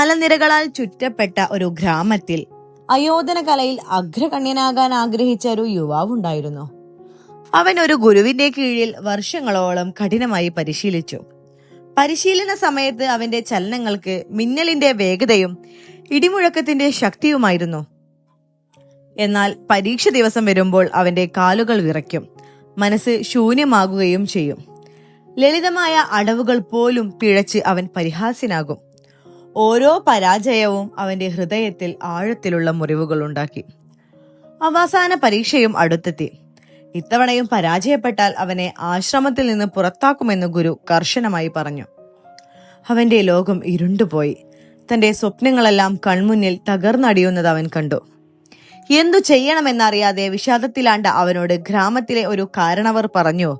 മലനിരകളാൽ ചുറ്റപ്പെട്ട ഒരു ഗ്രാമത്തിൽ അയോധന കലയിൽ അഗ്രഗണ്യനാകാൻ ആഗ്രഹിച്ച ഒരു യുവാവുണ്ടായിരുന്നു അവൻ ഒരു ഗുരുവിന്റെ കീഴിൽ വർഷങ്ങളോളം കഠിനമായി പരിശീലിച്ചു. പരിശീലന സമയത്ത് അവന്റെ ചലനങ്ങൾക്ക് മിന്നലിന്റെ വേഗതയും ഇടിമുഴക്കത്തിന്റെ ശക്തിയുമായിരുന്നു. എന്നാൽ പരീക്ഷ ദിവസം വരുമ്പോൾ അവന്റെ കാലുകൾ വിറയ്ക്കും മനസ്സ് ശൂന്യമാകുകയും ചെയ്യും. ലളിതമായ അടവുകൾ പോലും പിഴച്ച് അവൻ പരിഹാസ്യനാകും. ഓരോ പരാജയവും അവന്റെ ഹൃദയത്തിൽ ആഴത്തിലുള്ള മുറിവുകൾ ഉണ്ടാക്കി. അവസാന പരീക്ഷയും അടുത്തെത്തി. ഇത്തവണയും പരാജയപ്പെട്ടാൽ അവനെ ആശ്രമത്തിൽ നിന്ന് പുറത്താക്കുമെന്ന് ഗുരു കർശനമായി പറഞ്ഞു. അവന്റെ ലോകം ഇരുണ്ടുപോയി. തന്റെ സ്വപ്നങ്ങളെല്ലാം കൺമുന്നിൽ തകർന്നടിയുന്നത് അവൻ കണ്ടു. എന്തു ചെയ്യണമെന്നറിയാതെ വിഷാദത്തിലാണ്ട അവനോട് ഗ്രാമത്തിലെ ഒരു കാരണവർ പറഞ്ഞു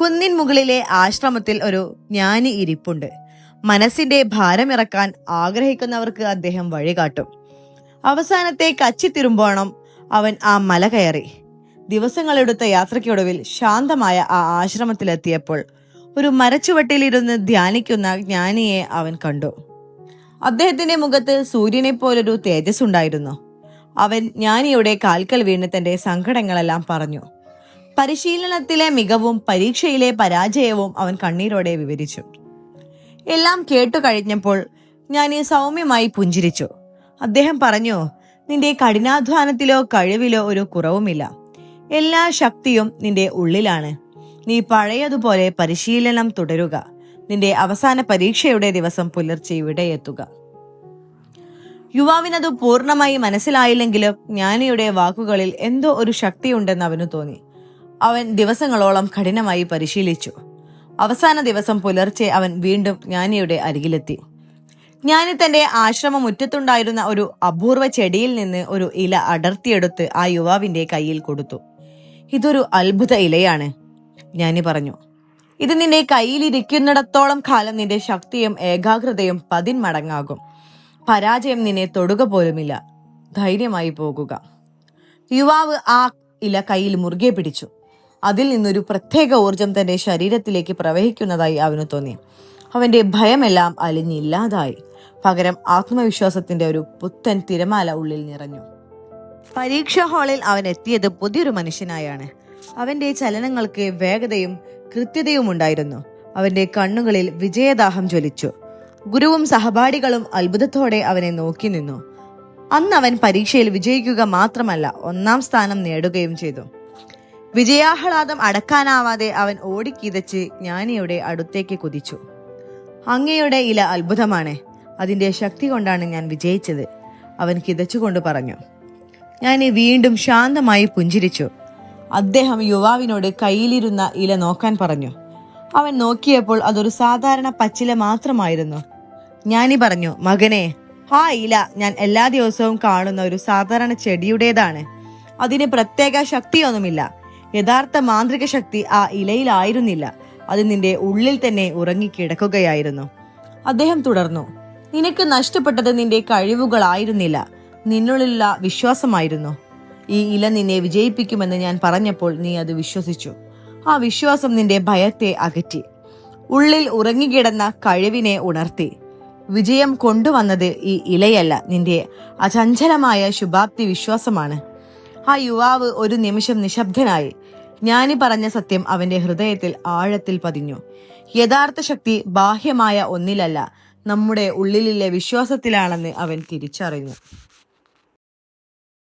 കുന്നിൻ മുകളിലെ ആശ്രമത്തിൽ ഒരു ജ്ഞാനി ഇരിപ്പുണ്ട്. മനസ്സിന്റെ ഭാരമിറക്കാൻ ആഗ്രഹിക്കുന്നവർക്ക് അദ്ദേഹം വഴികാട്ടും. അവസാനത്തെ കച്ചി കച്ചിത്തിരുമ്പോണം അവൻ ആ മല കയറി. ദിവസങ്ങളെടുത്ത യാത്രയ്ക്കൊടുവിൽ ശാന്തമായ ആ ആശ്രമത്തിലെത്തിയപ്പോൾ ഒരു മരച്ചുവട്ടിലിരുന്ന് ധ്യാനിക്കുന്ന ജ്ഞാനിയെ അവൻ കണ്ടു. അദ്ദേഹത്തിന്റെ മുഖത്ത് സൂര്യനെ പോലൊരു തേജസ് ഉണ്ടായിരുന്നു അവൻ ജ്ഞാനിയുടെ കാൽക്കൽ വീണ് തന്റെ സങ്കടങ്ങളെല്ലാം പറഞ്ഞു. പരിശീലനത്തിലെ മികവും പരീക്ഷയിലെ പരാജയവും അവൻ കണ്ണീരോടെ വിവരിച്ചു. എല്ലാം കേട്ടു കഴിഞ്ഞപ്പോൾ ഞാൻ സൗമ്യമായി പുഞ്ചിരിച്ചു. അദ്ദേഹം പറഞ്ഞു നിന്റെ കഠിനാധ്വാനത്തിലോ കഴിവിലോ ഒരു കുറവുമില്ല. എല്ലാ ശക്തിയും നിന്റെ ഉള്ളിലാണ്. നീ പഴയതുപോലെ പരിശീലനം തുടരുക. നിന്റെ അവസാന പരീക്ഷയുടെ ദിവസം പുലർച്ചെ ഇവിടെ എത്തുക. യുവാവിനത് പൂർണമായി മനസ്സിലായില്ലെങ്കിലും ജ്ഞാനിയുടെ വാക്കുകളിൽ എന്തോ ഒരു ശക്തിയുണ്ടെന്ന് അവന് തോന്നി. അവൻ ദിവസങ്ങളോളം കഠിനമായി പരിശീലിച്ചു. അവസാന ദിവസം പുലർച്ചെ അവൻ വീണ്ടും ജ്ഞാനിയുടെ അരികിലെത്തി. ജ്ഞാനി തന്റെ ആശ്രമം മുറ്റത്തുണ്ടായിരുന്ന ഒരു അപൂർവ ചെടിയിൽ നിന്ന് ഒരു ഇല അടർത്തിയെടുത്ത് ആ യുവാവിന്റെ കയ്യിൽ കൊടുത്തു. ഇതൊരു അത്ഭുത ഇലയാണ് ജ്ഞാനി പറഞ്ഞു. ഇത് നിന്റെ കയ്യിലിരിക്കുന്നിടത്തോളം കാലം നിന്റെ ശക്തിയും ഏകാഗ്രതയും പതിന്മടങ്ങാകും. പരാജയം നിന്നെ തൊടുക പോലുമില്ല. ധൈര്യമായി പോകുക. യുവാവ് ആ ഇല കയ്യിൽ മുറുകെ പിടിച്ചു. അതിൽ നിന്നൊരു പ്രത്യേക ഊർജം തന്റെ ശരീരത്തിലേക്ക് പ്രവഹിക്കുന്നതായി അവന് തോന്നി. അവന്റെ ഭയമെല്ലാം അലിഞ്ഞില്ലാതായി. പകരം ആത്മവിശ്വാസത്തിന്റെ ഒരു പുത്തൻ തിരമാല ഉള്ളിൽ നിറഞ്ഞു. പരീക്ഷാ ഹാളിൽ അവൻ എത്തിയത് പുതിയൊരു മനുഷ്യനായാണ്. അവന്റെ ചലനങ്ങൾക്ക് വേഗതയും കൃത്യതയും ഉണ്ടായിരുന്നു. അവന്റെ കണ്ണുകളിൽ വിജയദാഹം ജ്വലിച്ചു. ഗുരുവും സഹപാഠികളും അത്ഭുതത്തോടെ അവനെ നോക്കി നിന്നു. അന്ന് അവൻ പരീക്ഷയിൽ വിജയിക്കുക മാത്രമല്ല ഒന്നാം സ്ഥാനം നേടുകയും ചെയ്തു. വിജയാഹ്ലാദം അടക്കാനാവാതെ അവൻ ഓടിക്കിതച്ച് ജ്ഞാനിയുടെ അടുത്തേക്ക് കുതിച്ചു. അങ്ങയുടെ ഇല അത്ഭുതമാണ്. അതിന്റെ ശക്തി കൊണ്ടാണ് ഞാൻ വിജയിച്ചത്. അവൻ കിതച്ചുകൊണ്ട് പറഞ്ഞു. ഞാൻ വീണ്ടും ശാന്തമായി പുഞ്ചിരിച്ചു. അദ്ദേഹം യുവാവിനോട് കയ്യിലിരുന്ന ഇല നോക്കാൻ പറഞ്ഞു. അവൻ നോക്കിയപ്പോൾ അതൊരു സാധാരണ പച്ചില മാത്രമായിരുന്നു. ഞാനി പറഞ്ഞു മകനെ ആ ഇല ഞാൻ എല്ലാ ദിവസവും കാണുന്ന ഒരു സാധാരണ ചെടിയുടേതാണ്. അതിന് പ്രത്യേക ശക്തിയൊന്നുമില്ല. യഥാർത്ഥ മാന്ത്രിക ശക്തി ആ ഇലയിലായിരുന്നില്ല. അത് നിന്റെ ഉള്ളിൽ തന്നെ ഉറങ്ങിക്കിടക്കുകയായിരുന്നു. അദ്ദേഹം തുടർന്നു നിനക്ക് നഷ്ടപ്പെട്ടത് നിന്റെ കഴിവുകളായിരുന്നില്ല. നിന്നുള്ളിലുള്ള വിശ്വാസമായിരുന്നു. ഈ ഇല നിന്നെ വിജയിപ്പിക്കുമെന്ന് ഞാൻ പറഞ്ഞപ്പോൾ നീ അത് വിശ്വസിച്ചു. ആ വിശ്വാസം നിന്റെ ഭയത്തെ അകറ്റി. ഉള്ളിൽ ഉറങ്ങിക്കിടന്ന കഴിവിനെ ഉണർത്തി. വിജയം കൊണ്ടുവന്നത് ഈ ഇലയല്ല. നിന്റെ അചഞ്ചലമായ ശുഭാപ്തി വിശ്വാസമാണ്. ആ യുവാവ് ഒരു നിമിഷം നിശബ്ദനായി. ജ്ഞാനി പറഞ്ഞ സത്യം അവന്റെ ഹൃദയത്തിൽ ആഴത്തിൽ പതിഞ്ഞു. യഥാർത്ഥ ശക്തി ബാഹ്യമായ ഒന്നിലല്ല നമ്മുടെ ഉള്ളിലെ വിശ്വാസത്തിലാണെന്ന് അവൻ തിരിച്ചറിഞ്ഞു.